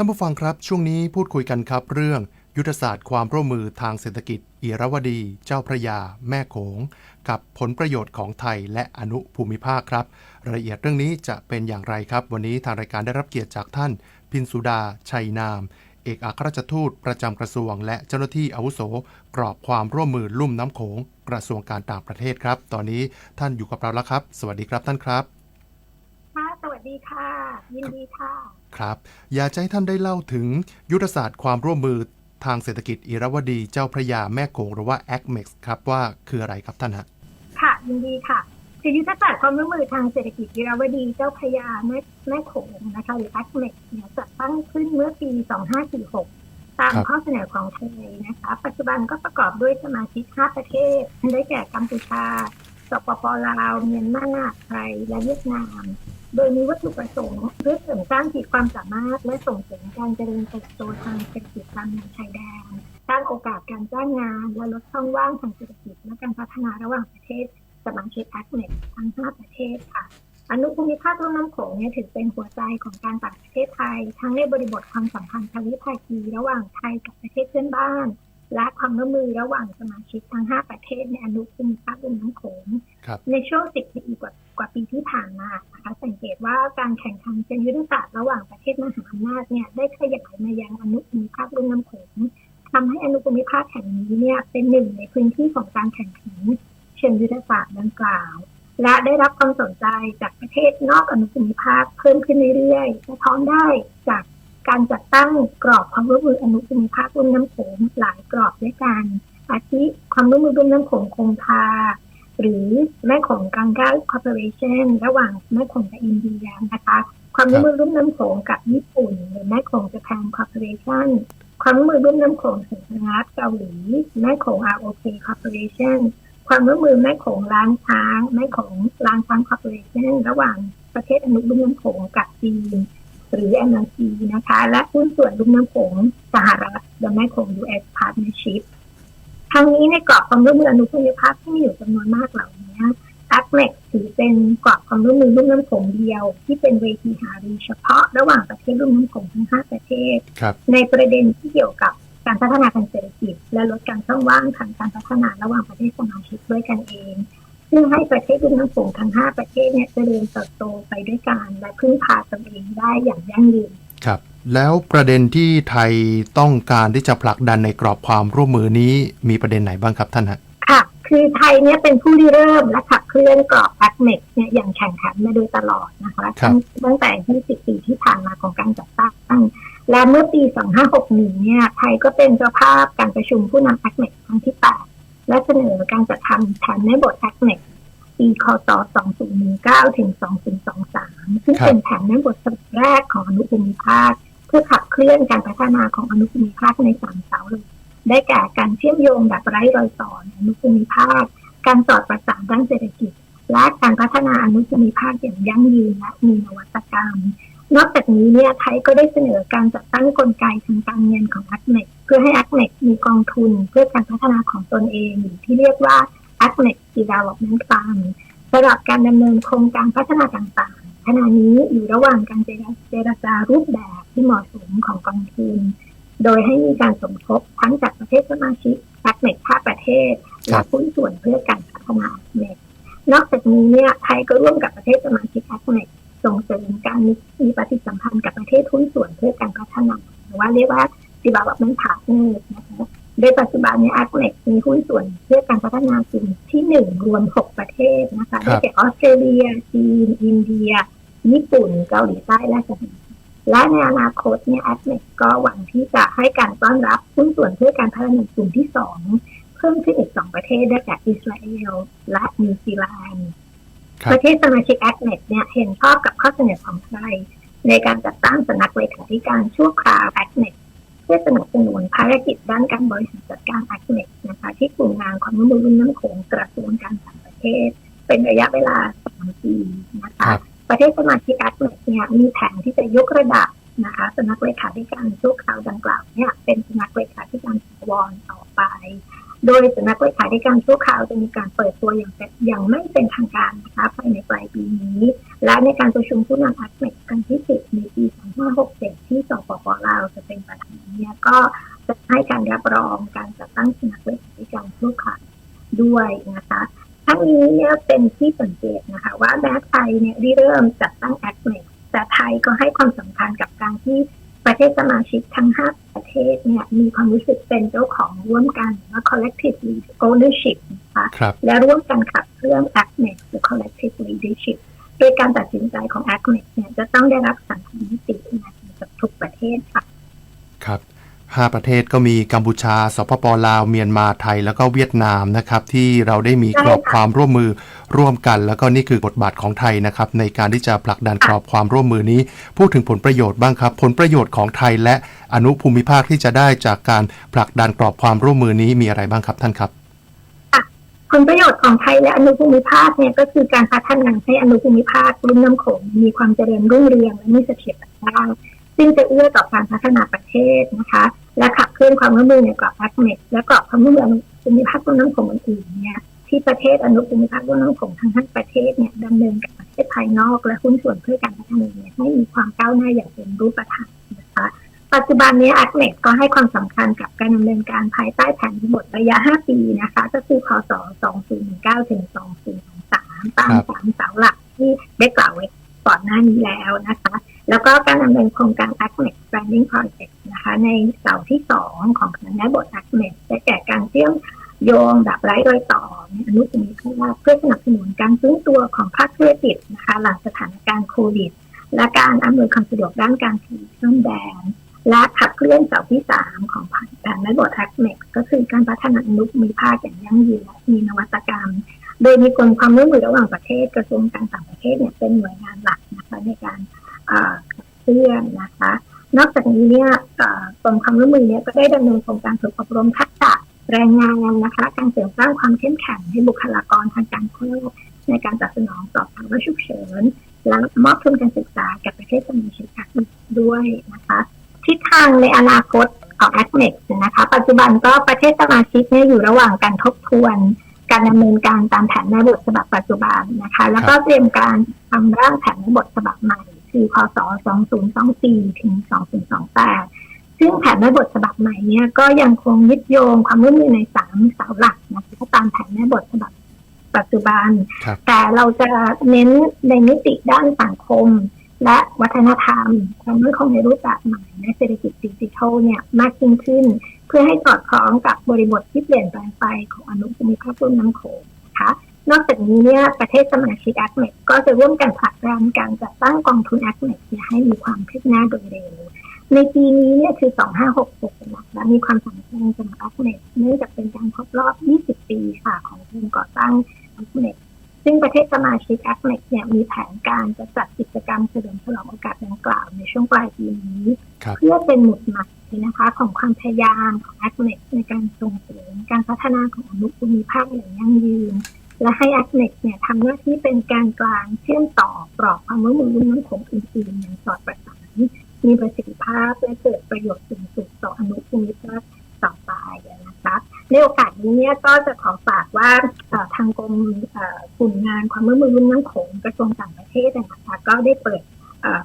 ท่านผู้ฟังครับช่วงนี้พูดคุยกันครับ เรื่องยุทธศาสตร์ความร่วมมือทางเศรษฐกิจอิรวดี เจ้าพระยา แม่โขง กับผลประโยชน์ของไทยและอนุภูมิภาคครับ รายละเอียดเรื่องนี้จะเป็นอย่างไรครับ วันนี้ทางรายการได้รับเกียรติจากท่าน พินสุดา ชัยนาม เอกอัครราชทูตประจำกระทรวง และเจ้าหน้าที่อาวุโส กรอบความร่วมมือลุ่มน้ำโขง กระทรวงการต่างประเทศครับ ตอนนี้ท่านอยู่กับเราแล้วครับ สวัสดีครับท่านครับค่ะสวัสดีค่ะ ยินดีค่ะ ครับ อยากจะให้ท่านได้เล่าถึงยุทธศาสตร์ความร่วมมือทางเศรษฐกิจอิรวดีเจ้าพระยาแม่โขงหรือว่า ACMEX ครับว่าคืออะไรครับท่านฮะค่ะยินดีค่ะคือยุทธศาสตร์ความร่วมมือทางเศรษฐกิจอิราวดีเจ้าพระยาแม่แม่โขงนะคะหรือ a c m e x เนี่ยจัดตั้งขึ้นเมื่อปี 2546 ตามครับข้อเสนอของไทยนะคะ ปัจจุบันก็ประกอบด้วยสมาชิก 5 ประเทศ ได้แก่กัมพูชาสปปลาวเมียนมาไทยและเวียดนาม โดยมีวัตถุประสงค์เพื่อเสริมสร้างขีดความสามารถ และส่งเสริมการเจริญเติบโตทางเศรษฐกิจตามแนวชายแดนสร้างโอกาสการจ้างงาน และลดช่องว่างทางเศรษฐกิจและการพัฒนาระหว่างประเทศ สมาชิก a c m e ทั้ง 5 ประเทศค่ะอนุภูมิภาคลุ่มน้ำโขงเนี่ยถือเป็นหัวใจของการต่างประเทศไทย ทั้งในบริบทความสัมพันธ์ทางวิภาคีระหว่างไทยกับประเทศเพื่อนบ้าน และความร่วมมือระหว่างสมาชิกทั้ง 5 ประเทศในอนุภูมิภาคลุ่มน้ำโขงครับในช่วง 10 ปีกว่ากว่าปีที่ผ่านมานะคะสังเกต ว่าการแข่งขันเชิงยุทธศาสตร์ระหว่างประเทศมหาอำนาจเนี่ยได้ขยายมายังอนุภูมิภาคลุ่มน้ำโขงทำให้อนุภูมิภาคแห่งนี้เนี่ยเป็นหนึ่งในพื้นที่ของการแข่งขันเชิงยุทธศาสตร์ดังกล่าว และได้รับความสนใจจากประเทศนอกอนุภูมิภาคเพิ่มขึ้นเรื่อยๆสะท้อนได้จากการจัดตั้งกรอบความร่วมมืออนุภูมิภาคลุ่มน้ำโขงหลายกรอบด้วยกันอาทิความร่วมมือรุ่มน้ำโขงคงคา หรือแม่ของกังกาคอร์ปอเรชันระหว่างแม่ของกับอินเดียนะคะ ความร่วมมือรุ่มน้ำโขงกับญี่ปุ่นหรือแม่ของจะแพนคอร์ปอเรชันความร่วมมือรุ่มน้ำโขงสาธารณรัฐเกาหลีแม่ของ ROK Corporation ความร่วมมือแม่ของล้างช้างแม่ของล้างช้างคอร์ปอเรชันระหว่างประเทศอนุรุ่มน้ำโขงกับจีนหรือ NRC นะคะ และหุ้นส่วนรุ่มน้ำโขงสหรัฐและแม่ของ US Partnership ทั้งนี้ในกรอบความร่วมมืออนุภูมิภาคที่มีอยู่จำนวนมากเหล่านี้ a c m e x ถือเป็นกรอบความร่วมมือรุ่มน้ำโขงเดียว ที่เป็นเวทีหารือเฉพาะระหว่างประเทศรุ่มน้ำโขงทั้ง 5 ประเทศครับในประเด็นที่เกี่ยวกับการพัฒนาทางเศรษฐกิจ และลดการช่องว่างทางการพัฒนาระหว่างประเทศสมาชิกด้วยกันเองซึ่งให้ประเทศรุ่มน้ำโขงทั้ง 5 ประเทศเนี่ยเจริญเติบโตไปด้วยกันและพึ่งพาตนเองได้อย่างยั่งยืนครับ แล้วประเด็นที่ไทยต้องการที่จะผลักดันในกรอบความร่วมมือนี้มีประเด็นไหนบ้างครับท่านฮะค่ะ คือไทยเนี่ยเป็นผู้ริเริ่มและขับเคลื่อนกรอบ a c m e x เนี่ยอย่างแข่งขันมาโดยตลอดนะคะครับตั้งตั้งแต่ 20 ปีที่ผ่านมาของการจัดตั้ง และเมื่อปี 2561 เนี่ย ไทยก็เป็นเจ้าภาพการประชุมผู้นำ a c m e x ครั้งที่ 8 และเสนอการจัดทำแผนแม่บท a c m e x ปีคศ2019 ถึง 2023 ซึ่งครับเป็นแผนแม่บทฉบับแรกของอนุภูมิภาค เพื่อขับเคลื่อนการพัฒนาของอนุภูมิภาคในสามเสาเลยได้แก่การเชื่อมโยงแบบไร้รอยต่อในอนุภูมิภาค การสอดประสานด้านเศรษฐกิจ และการพัฒนาอนุภูมิภาคอย่างยั่งยืนและมีนวัตกรรม นอกจากนี้เนี่ยไทยก็ได้เสนอการจัดตั้งกลไกทางการเงินของ a c m e x เพื่อให้ a c m e x มีกองทุนเพื่อการพัฒนาของตนเองหรือที่เรียกว่า a c m e x Development Fund สำหรับการดำเนินโครงการพัฒนาต่าง ขณะนี้อยู่ระหว่างการเจรเจรจารูปแบบที่เหมาะสมของกองทุน โดยให้มีการสมทบทั้งจากประเทศสมาชิก a c m e x ภาคประเทศครัและบหุ้นส่วนเพื่อการพัฒนา a c m e x นอกจากนี้เนี่ยไทยก็ร่วมกับประเทศสมาชิก a c m e x ส่งเสริมการมีมีปฏิสัมพันธ์กับประเทศหุ้นส่วนเพื่อการพัฒนาหรือว่าเรียกว่า development partner นะคะโดยปัจจุบันเนี่ย a c m e x มีหุ้นส่วนเพื่อการพัฒนากลุ่มที่หนึ่งรวม 6 ประเทศนะคะได้แก่ออสเตรเลียจีน อินเดีย ญี่ปุ่นเกาหลีใต้และสหรัฐและในอนาคตเนี่ย a c m e x ก็หวังที่จะให้การต้อนรับหุ้นส่วนเพื่อการพัฒนากลุ่มที่สองเพิ่มขึ้นอีกสองประเทศได้แก่อิสราเอลและนิวซีแลนด์ครับประเทศสมาชิก a c m e x เนี่ยเห็นชอบกับข้อเสนอของไทยในการจัดตั้งสำนักเลขาธิการชั่วคราว a c m e x เพื่อสนับสนุนภารกิจด้านการบริหารจัดการ a c m e x นะคะที่กลุ่มงานความร่วมมือรุ่มน้ำโขงกระทรวงการต่างประเทศ เป็นระยะเวลาสามปีนะคะครับ ประเทศสมาชิก a c m e x เนี่ยมีแผนที่จะยกระดับนะคะสนักเลขาธิการชั่วคราวดังกล่าวเนี่ยเป็นสนักเลขาธิการถาวรต่อไป โดยสนักเลขาธิการชั่วคราวจะมีการเปิดตัวอย่างอย่างไม่เป็นทางการนะคะภายในปลายปีนี้ และในการประชุมผู้นำอาเมกครั้งที่10ในปี2567 ที่สปปลาวจะเป็นประธานเนี่ยก็จะให้การรับรองการจัดตั้งสนักเลขาธิการชั่วคราวด้วยนะคะทั้งนี้เนี่ยเป็น เนี่ยริเริ่มจัดตั้งแอคเมกแต่ไทยก็ให้ความสำคัญกับการที่ประเทศสมาชิกทั้ง 5 ประเทศเนี่ยมีความรู้สึกเป็นเจ้าของร่วมกันหรือว่า collective ownership นะคะครับและร่วมกันขับเคลื่อน ACMEX หรือ collective leadership โดยการตัดสินใจของ ACMEX เนี่ยจะต้องได้รับสัมพันธินะจากทุกประเทศค่ะ ครับห้าประเทศก็มีกัมพูชา สปปลาว เมียนมาไทย แล้วก็เวียดนามนะครับ ที่เราได้มีใช่กรอบค่ะความร่วมมือ ร่วมกัน แล้วก็นี่คือบทบาทของไทยนะครับในการที่จะผลักดันกรอบความร่วมมือนี้ พูดถึงผลประโยชน์บ้างครับ ผลประโยชน์ของไทยและอนุภูมิภาคที่จะได้จากการผลักดันกรอบความร่วมมือนี้มีอะไรบ้างครับท่านครับผลประโยชน์ของไทยและอนุภูมิภาคเนี่ยก็คือการพัฒนาให้อนุภูมิภาคลุ่มน้ำโขงมีความเจริญรุ่งเรืองและมีเสถียรภาพซึ่งจะเอื้อต่อการพัฒนาประเทศนะคะ และขับเคลื่อนความร่วมมือในกรอบแอคเมกและกรอบความร่วมมืออนุภูมิภาคลุ่มน้ำโขงอื่นๆเนี่ย ที่ประเทศอนุภูมิภาคลุ่มน้ำโขงทั้งห้าประเทศเนี่ยดำเนินกับประเทศภายนอก และหุ้นส่วนเพื่อการพัฒนาเนี่ยให้มีความก้าวหน้าอย่างเป็นรูปธรรมนะคะปัจจุบันนี้ a c m e ก็ให้ความสำคัญกับการดำเนินการภายใต้แผนทั้งหมดระยะ 5 ปีนะคะ ก็คือพศ2019ถึง2023 ตามสามเสาหลักที่ได้กล่าวไว้ก่อนหน้านี้แล้วนะคะ แล้วก็การดำเนินโครงการ a c m e Branding Project นะคะ ในเสาที่ 2 ของแผนแม่บท a c m e ได้แก่การเชื่อมโยงแบบไร้รอยต่อในอนุภูมิภาคเพื่อส นุนการฟื้นตัวของภาคธุรกิจนะคะหลังสถานการณ์โควิด และการอำนวยความสะดวกด้านการผลิตเครื่องแดน และขับเคลื่อนเสาที่ 3 ของแผนแม่บท a c m e ก็คือการพัฒนาอนุมิภาคอย่างยั่งยืนและมีนวัตกรรม โดยมีกลความร่วมมือระหว่างประเทศกระทรวงการต่างประเทศเนี่ยเป็นหน่วยงานหลักนะคะในการขับเคลื่อนนะคะนอกจากนี้เนี่ยเอ่อกรมความร่วมมือเนี่ยก็ได้ดำเนินโครงการฝึกอบรมทักษะ แรงงานนะคะ การเสริมสร้างความเข้มแข็งให้บุคลากรทางการแพทย์ในการตอบสนองต่อภาวะฉุกเฉินและมอบทุนการศึกษาแก่ประเทศสมาชิกด้วยนะคะทิศทางในอนาคตของ a c m e นะคะ ปัจจุบันก็ประเทศสมาชิกเนี่ยอยู่ระหว่างการทบทวน การดำเนินการตามแผนแม่บทฉบับปัจจุบันนะคะ แล้วก็เตรียมการทำร่างแผนแม่บทฉบับใหม่คือพศ 2024 ถึง 2028ซึ่งแผ นแม่บทฉบับใหม่เนี่ยก็ยังคงยึดโยงความร่วมมือในสามเสาหลักนะคะตามแผนแม่บทฉบับปัจจุบันครับแต่เราจะเน้นในมิติด้านสังคม และวัฒนธรรมความมั่นคงในรูปแบบใหม่ในเศรษฐกิจดิจิทัลเนี่ยมากยิ่งขึ้น เพื่อให้สอดคล้องกับบริบทที่เปลี่ยนแปลงไปของอนุภูมิภาคลุ่มน้ำโขงนะคะนอกจากนี้เนี่ยประเทศสมาชิก a c m e ก็จะร่วมกันผลักดันการจัดตั้งกองทุน a c m e เนี่ยให้มีความคืบหน้าโดยเร็ว ในปีนี้เนี่ยคือ 2566นะและมีความสำคัญสำหรับ a c m e เนื่องจากเป็นการครบรอบ 20 ปีค่ะของการก่อตั้ง a c m e ซึ่งประเทศสมาชิก a c m e เนี่ยมีแผนการจะจัดกิจกรรมเฉลิมฉลองโอกาสดังกล่าวในช่วงปลายปีนี้ครับเพื่อเป็นหมุดหมายนะคะของความพยายามของ a c m e ในการส่งเสริมการพัฒนาของอนุภูมิภาคอย่างยั่งยืน และให้ a c m e เนี่ยทำหน้าที่เป็นการกลางเชื่อมต่อกรอบความร่วมมือรุ่นน้ำของอื่นๆอย่างสอดประสาน มีประสิทธิภาพและเกิดประโยชน์สูงสุดต่ออนุภูมิภาคต่อไปนะคะในโอกาสนี้เนี่ยก็จะขอฝากว่าเอ่อทางกรมเอ่อกลุ่มงานความร่วมมือรุ่นน้ำโขงกระทรวงต่างประเทศนะคะก็ได้เปิด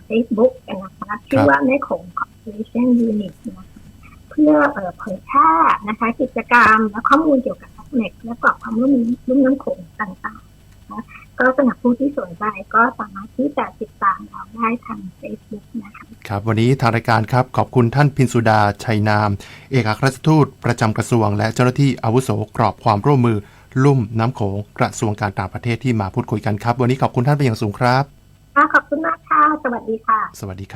เฟซบุ๊กกันนะคะชื่อว่าแม่โขง Corporation Unit นะคะเพื่อเอ่อเผยแพร่นะคะกิจกรรมและข้อมูลเกี่ยวกับ a c m e และกรอบความร่วมมือรุ่นน้ำโขงต่างๆนะคะก็สำหรับผู้ที่สนใจก็สามารถที่จะติดตามเราได้ทาง Facebook นะ คะครับ วันนี้ทางรายการครับ ขอบคุณท่านพินสุดา ชัยนาม เอกอัครราชทูตประจำกระทรวง และเจ้าหน้าที่อาวุโสกรอบความร่วมมือ ลุ่มน้ำโขงกระทรวงการต่างประเทศที่มาพูดคุยกันครับ วันนี้ขอบคุณท่านเป็นอย่างสูงครับค่ะขอบคุณมากค่ะ สวัสดีค่ะ สวัสดีครับ